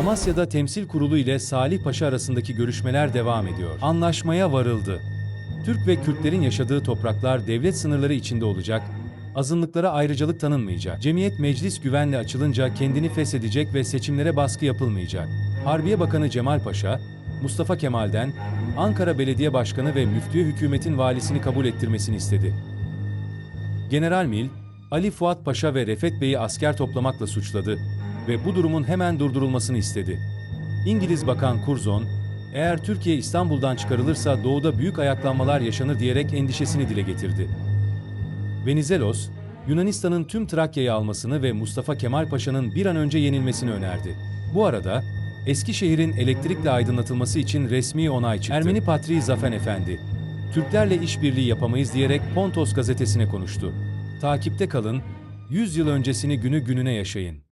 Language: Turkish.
Amasya'da Temsil Kurulu ile Salih Paşa arasındaki görüşmeler devam ediyor. Anlaşmaya varıldı. Türk ve Kürtlerin yaşadığı topraklar devlet sınırları içinde olacak, azınlıklara ayrıcalık tanınmayacak. Cemiyet meclis güvenle açılınca kendini feshedecek ve seçimlere baskı yapılmayacak. Harbiye Bakanı Cemal Paşa, Mustafa Kemal'den Ankara Belediye Başkanı ve müftüye hükümetin valisini kabul ettirmesini istedi. General Mil, Ali Fuat Paşa ve Refet Bey'i asker toplamakla suçladı ve bu durumun hemen durdurulmasını istedi. İngiliz Bakan Curzon, eğer Türkiye İstanbul'dan çıkarılırsa doğuda büyük ayaklanmalar yaşanır diyerek endişesini dile getirdi. Venizelos, Yunanistan'ın tüm Trakya'yı almasını ve Mustafa Kemal Paşa'nın bir an önce yenilmesini önerdi. Bu arada, Eskişehir'in elektrikle aydınlatılması için resmi onay çıktı. Ermeni Patriği Zafen Efendi, Türklerle işbirliği yapamayız diyerek Pontos gazetesine konuştu. Takipte kalın, 100 yıl öncesini günü gününe yaşayın.